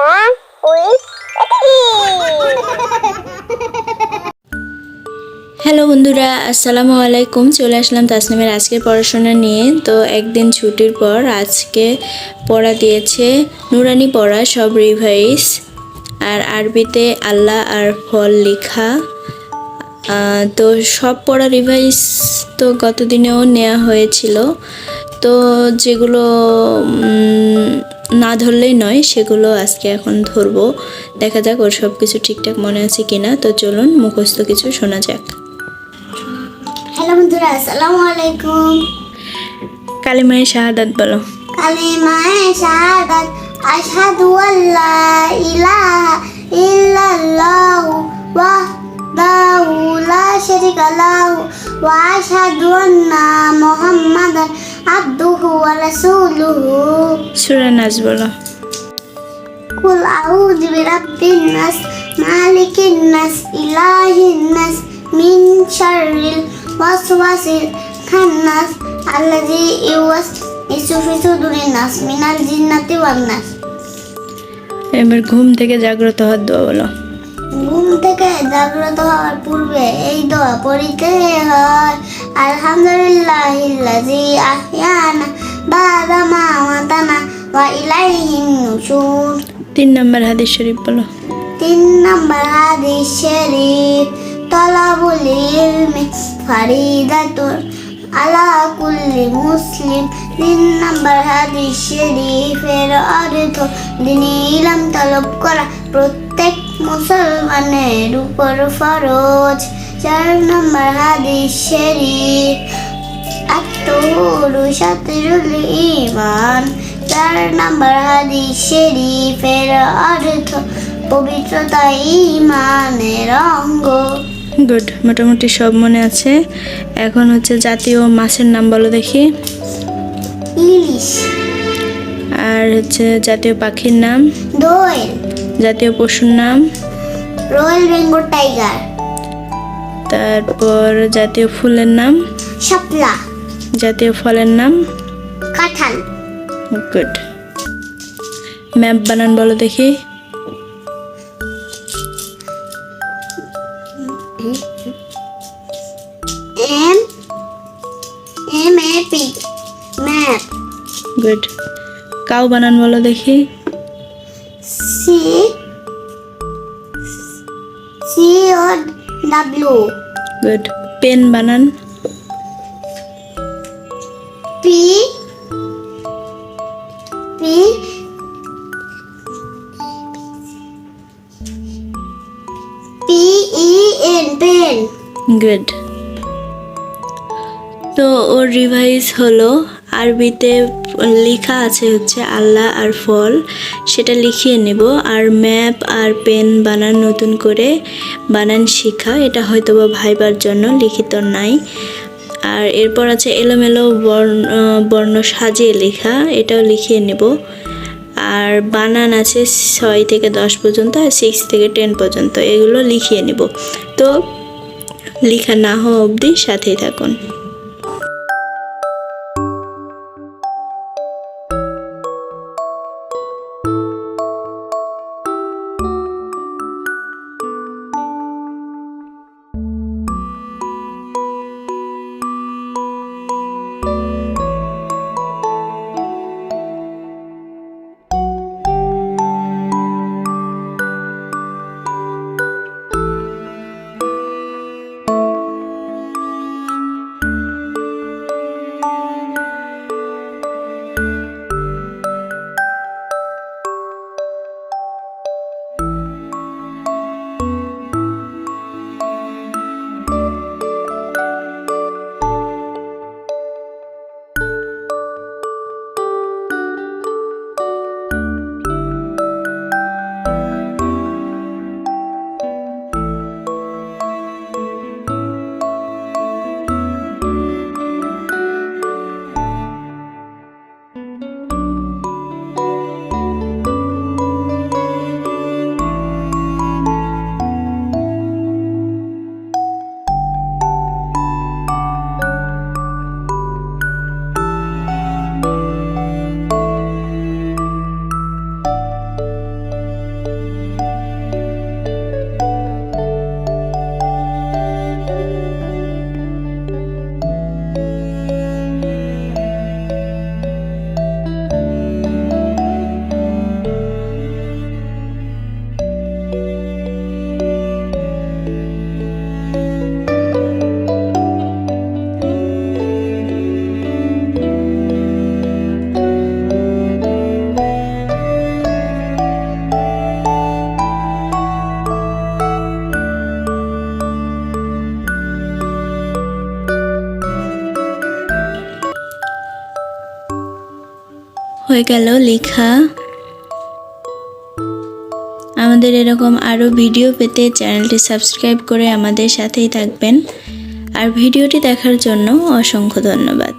With hello বন্ধুরা, আসসালামু আলাইকুম। চলে আসলাম তাসনিমের আজকের পড়াশোনা নিয়ে। তো একদিন ছুটির পর আজকে পড়া দিয়েছে নুরানি পড়া, সব রিভাইস আর আরবিতে আল্লাহ আর ফল লেখা। তো সব পড়া রিভাইস তো গত দিনেও নেওয়া হয়েছিল। তো যেগুলো না ধরলেই নয় সেগুলো আজকে এখন ধরবো। দেখা যাক ওর সব কিছু ঠিকঠাক মনে আছে কিনা। তো চলুন মুখস্থ কিছু শোনা যাক। হ্যালো বন্ধুরা আসসালামু আলাইকুম। কালিমায় শাহাদাত বলো। কালিমায়ে শাহাদাত আশহাদু আল্লা ইলাহা ইল্লাল্লাহু ওয়াহদাহু লা শারীকা লাহু ওয়া আশহাদু আন্না মুহাম্মাদান আবদুহু ওয়া রাসূলুহু। সুরা নাজ বলো। কুল আউযু বিরাব্বিন নাস মালিকিন নাস ইলাহিন নাস মিন শাররিল ওয়াসওয়াসিল খান্নাস আল্লাযী ইউওয়াসওয়িসু ফি সুদুরিন নাস মিনাল জিন্নাতি ওয়ান নাস। এবার ঘুম থেকে জাগ্রত হওয়ার দোয়া বলো। ঘুম থেকে জাগ্রত হওয়ার পূর্বে এই দোয়া পড়িতে হয়। আলহামদুলিল্লাহিল্লাযী আহইয়ানা বাদা মা আমাতানা ওয়া ইলাইহিন নুশুর। তিন নম্বর হাদিস শরীফ বলো। তিন নম্বর হাদিস শরীফ তলাবুল ইলমি ফারিদাতুন আলা কুল্লি মুসলিম। তিন নম্বর হাদিস শরীফের অর্থ দিনী ইলম তলব করা প্রত্যেক মুসলমানের উপর ফরজ। চার নম্বর হাদিস শরীফ আত্মরু সাতরুল ইমান চার নম্বর হাদিস শরীফের অর্থ পবিত্রতা ইমানের অঙ্গ গুড মোটামুটি সব মনে আছে। এখন হচ্ছে জাতীয় মাছের নাম বলো দেখি। ইলিশ আর হচ্ছে জাতীয় পাখির নাম। দোয়েল জাতীয় পশুর নাম। রয়্যাল বেঙ্গল টাইগার তারপর জাতীয় ফুলের নাম? শাপলা। জাতীয় ফলের নাম? কাঁঠাল। গুড। ম্যাপ বানান বলো দেখি। M M A P. Map. Good. Cow বানান বলো দেখি। C C O W good pen বানান P P P E N pen good তো ওর রিভাইজ হলো আরবিতে লেখা আছে হচ্ছে আল্লাহ আর ফল, সেটা লিখিয়ে নেব। আর ম্যাপ আর পেন বানান, নতুন করে বানান শিখা, এটা হয়তো বা ভাইবার জন্য, লিখিত নাই। আর এরপর আছে এলোমেলো বর্ণ বর্ণ সাজিয়ে লেখা, এটাও লিখিয়ে নেব। আর বানান আছে ছয় থেকে দশ পর্যন্ত আর সিক্স থেকে টেন পর্যন্ত, এগুলো লিখিয়ে নেব। তো লেখা না হওয়া অবধি সাথেই থাকুন। হয়ে গেল লেখা। আমাদের এরকম আরও ভিডিও পেতে চ্যানেলটি সাবস্ক্রাইব করে আমাদের সাথেই থাকবেন। আর ভিডিওটি দেখার জন্য অসংখ্য ধন্যবাদ।